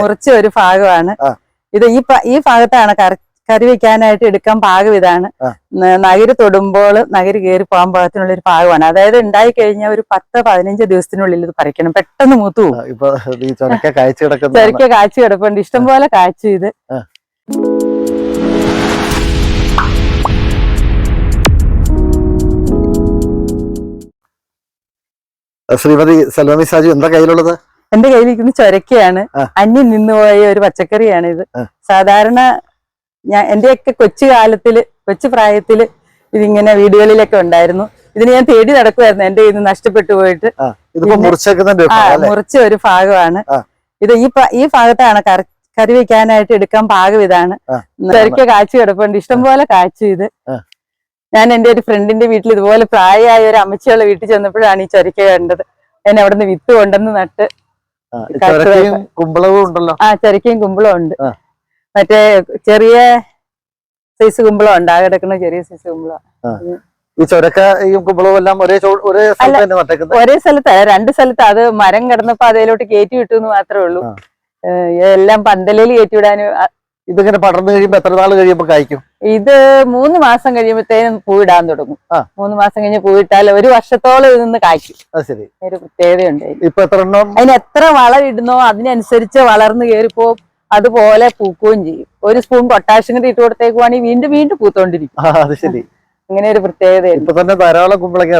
മുറിച്ച ഒരു ഭാഗമാണ്. ഇത് ഈ ഈ ഭാഗത്താണ് കറി വെക്കാനായിട്ട് എടുക്കാൻ പാകം ഇതാണ്. നഗരി തൊടുമ്പോൾ നഗര് കയറി പോകാൻ പാകത്തിനുള്ള ഒരു ഭാഗമാണ്. അതായത് ഉണ്ടായി കഴിഞ്ഞ ഒരു പത്ത് പതിനഞ്ച് ദിവസത്തിനുള്ളിൽ ഇത് പറിക്കണം. പെട്ടെന്ന് മൂത്തു ചെറുക്ക ചുരക്ക കാഴ്ച കിടപ്പുണ്ട്. ഇഷ്ടംപോലെ കാച്ചു ഇത്. ആ. ശ്രീമതി സലോമി സാജു എന്താ കയ്യിലുള്ളത്? എന്റെ കയ്യിൽ ഇരിക്കുന്ന ചൊരക്കയാണ്. അന്യം നിന്നുപോയ ഒരു പച്ചക്കറിയാണ് ഇത്. സാധാരണ ഞാൻ എന്റെയൊക്കെ കൊച്ചു കാലത്തിൽ കൊച്ചു പ്രായത്തിൽ ഇതിങ്ങനെ വീടുകളിലൊക്കെ ഉണ്ടായിരുന്നു. ഇതിന് ഞാൻ തേടി നടക്കുമായിരുന്നു എന്റെ ഇത് നഷ്ടപ്പെട്ടു പോയിട്ട്? മുറിച്ച ഒരു ഭാഗമാണ്. ഇത് ഈ ഈ ഭാഗത്താണ് കറി വെക്കാനായിട്ട് എടുക്കാൻ പാകം ഇതാണ്. ചെറിയ കാച്ചു കിടപ്പുണ്ട്. ഇഷ്ടംപോലെ കാച്ചു ഇത്. ഞാൻ എന്റെ ഒരു ഫ്രണ്ടിന്റെ വീട്ടിൽ ഇതുപോലെ പ്രായമായ ഒരു അമ്മച്ചിയുള്ള വീട്ടിൽ ചെന്നപ്പോഴാണ് ഈ ചൊരക്ക കണ്ടത്. ഞാൻ അവിടെ നിന്ന് വിത്ത് കൊണ്ടുവന്ന് നട്ട്. കുമ്പളവും ഉണ്ടല്ലോ. ആ ചെറുക്കയും കുമ്പളം ഉണ്ട്. മറ്റേ ചെറിയ സൈസ് കുമ്പളം ഉണ്ട്. ആ കിടക്കുന്ന ചെറിയ സൈസ് കുമ്പളം ഈ ചുരക്കയും കുമ്പളവും എല്ലാം ഒരേ ഒരേ സ്ഥലത്ത് ഒരേ സ്ഥലത്ത് രണ്ട് സ്ഥലത്ത്. അത് മരം കിടന്നപ്പോ അതിലോട്ട് കയറ്റി വിട്ടു എന്ന് മാത്രമേ ഉള്ളൂ എല്ലാം പന്തലിൽ കയറ്റി വിടാനും ഇതിങ്ങനെ പടർന്നു കഴിയുമ്പോ എത്ര നാൾ കഴിയുമ്പോ കായ്ക്കും? ഇത് മൂന്ന് മാസം കഴിയുമ്പോഴത്തേനും പൂവിടാൻ തുടങ്ങും. മൂന്ന് മാസം കഴിഞ്ഞ് പൂവിട്ടാൽ ഒരു വർഷത്തോളം ഇത് നിന്ന് കായ്ക്കും. ശരി. ഒരു പ്രത്യേകതയുണ്ട്. ഇപ്പൊ എത്ര അതിന് എത്ര വളം ഇടുന്നോ അതിനനുസരിച്ച് വളർന്നു കയറിപ്പോ അതുപോലെ പൂക്കുകയും ചെയ്യും. ഒരു സ്പൂൺ പൊട്ടാഷ്യം കൂടി ഇട്ട് കൊടുത്തേക്കുവാണെങ്കിൽ വീണ്ടും വീണ്ടും പൂത്തോണ്ടിരിക്കും. അത് ശരി. അങ്ങനെ ഒരു പ്രത്യേകത ഇപ്പൊ തന്നെ ധാരാളം കുമ്പളങ്ങ?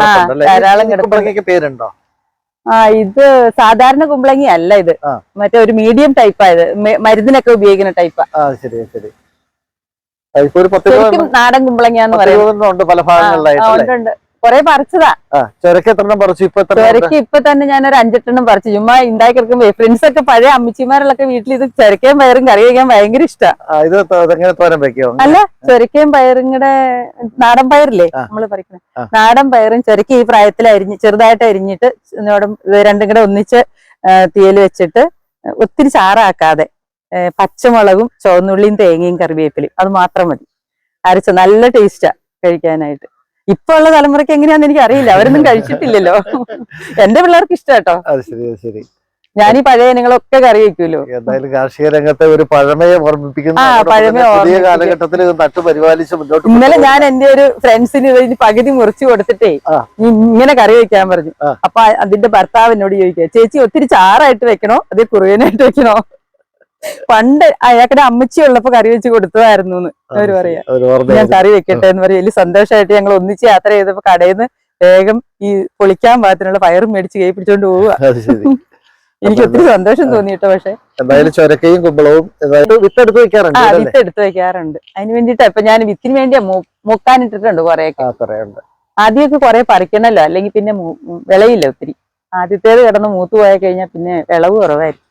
ധാരാളം കുമ്പളങ്ങ പേരുണ്ടോ? ആ ഇത് സാധാരണ കുമ്പളങ്ങി അല്ല ഇത്. മറ്റേ ഒരു മീഡിയം ടൈപ്പാ ഇത്. മരുന്നിനൊക്കെ ഉപയോഗിക്കുന്ന ടൈപ്പാ ശരി നാടൻ കുമ്പളങ്ങിയാന്ന് പറയുന്നത്. കൊറേ പറിച്ചതാ. ചെറുക്ക് ചുരക്ക എത്ര പറിച്ചു? ഇപ്പൊ? ചൊരക്ക് ഇപ്പൊ തന്നെ ഞാൻ ഒരു അഞ്ചെട്ടെണ്ണം പറിച്ചു. ചുമ്മാ ഉണ്ടാക്കി കിടക്കുമ്പോ ഫ്രണ്ട്സ് ഒക്കെ പഴയ അമ്മച്ചിമാരിലൊക്കെ വീട്ടിൽ ഇത് ചെറുക്കയും പയറും കറി കഴിക്കാൻ ഭയങ്കര ഇഷ്ടാ. ഇത് ത- ഇതെങ്ങനെ വെക്കോ? അല്ല ചെറുക്കയും പയറും കൂടെ നാടൻ പയറില്ലേ. നമ്മൾ പറിക്കുന്നത് നാടൻ പയറും ചെറുക്ക് ഈ പ്രായത്തിൽ അരിഞ്ഞ് ചെറുതായിട്ട് അരിഞ്ഞിട്ട് രണ്ടും കൂടെ ഒന്നിച്ച് തീയൽ വെച്ചിട്ട് ഒത്തിരി ചാറാക്കാതെ പച്ചമുളകും ചുവന്നുള്ളിയും തേങ്ങയും കറിവേപ്പിലും അത് മാത്രം മതി. അരച്ച നല്ല ടേസ്റ്റാ കഴിക്കാനായിട്ട്. ഇപ്പൊ ഉള്ള തലമുറയ്ക്ക് എങ്ങനെയാന്ന് എനിക്ക് അറിയില്ല അവരൊന്നും കഴിച്ചിട്ടില്ലല്ലോ. എന്റെ പിള്ളേർക്ക് ഇഷ്ടം കേട്ടോ അത് ശരി അത് ശരി. ഞാൻ ഈ പഴയ ഇനങ്ങളൊക്കെ കറി വെക്കൂലോ എന്തായാലും കാർഷിക രംഗത്തെ ഒരു പഴമയെ ഓർമ്മിപ്പിക്കുന്ന പുതിയ കാലഘട്ടത്തിൽ നട്ടു പരിപാലിച്ച് മുന്നോട്ട് ഇന്നലെ ഞാൻ എന്റെ ഒരു ഫ്രണ്ട്സിന് കഴിഞ്ഞ് പകുതി മുറിച്ചു കൊടുത്തിട്ടേ ഇങ്ങനെ കറി വെക്കാൻ പറഞ്ഞു. അപ്പൊ അതിന്റെ ഭർത്താവ് എന്നോട് ചോദിക്കുക ചേച്ചി ഒത്തിരി ചാറായിട്ട് വെക്കണോ? അതേ കുറുകനായിട്ട് വെക്കണോ? പണ്ട് അയാൾക്കിടെ അമ്മച്ചി ഉള്ളപ്പോ കറി വെച്ച് കൊടുത്തതായിരുന്നു എന്ന് അവർ. പറയാ. ഞാൻ കറി വെക്കട്ടെ എന്ന് പറയും. വലിയ സന്തോഷമായിട്ട് ഞങ്ങൾ ഒന്നിച്ച് യാത്ര ചെയ്തപ്പോ കടയിൽ നിന്ന് വേഗം ഈ പൊളിക്കാൻ പാകത്തിനുള്ള പയറും മേടിച്ച് കൈ പിടിച്ചോണ്ട് പോവുക. എനിക്ക് ഒത്തിരി സന്തോഷം തോന്നിട്ടോ പക്ഷെ. എന്തായാലും ചുരക്കയും കുമ്പളവും വിത്തെടുത്ത് വെക്കാറുണ്ട് ആ അല്ലേ വിത്ത് എടുത്ത് വെക്കാറുണ്ട്. അതിന് വേണ്ടിട്ടാ ഇപ്പൊ ഞാൻ വിത്തിന് വേണ്ടിയാ മുക്കാനിട്ടിട്ടുണ്ട് കൊറേ ആദ്യമൊക്കെ കുറെ പറിക്കണല്ലോ അല്ലെങ്കിൽ പിന്നെ വിളയില്ല ഒത്തിരി. ആദ്യത്തേത് കിടന്ന് മൂത്ത് പോയ കഴിഞ്ഞാൽ പിന്നെ വിളവ് കുറവായിരിക്കും.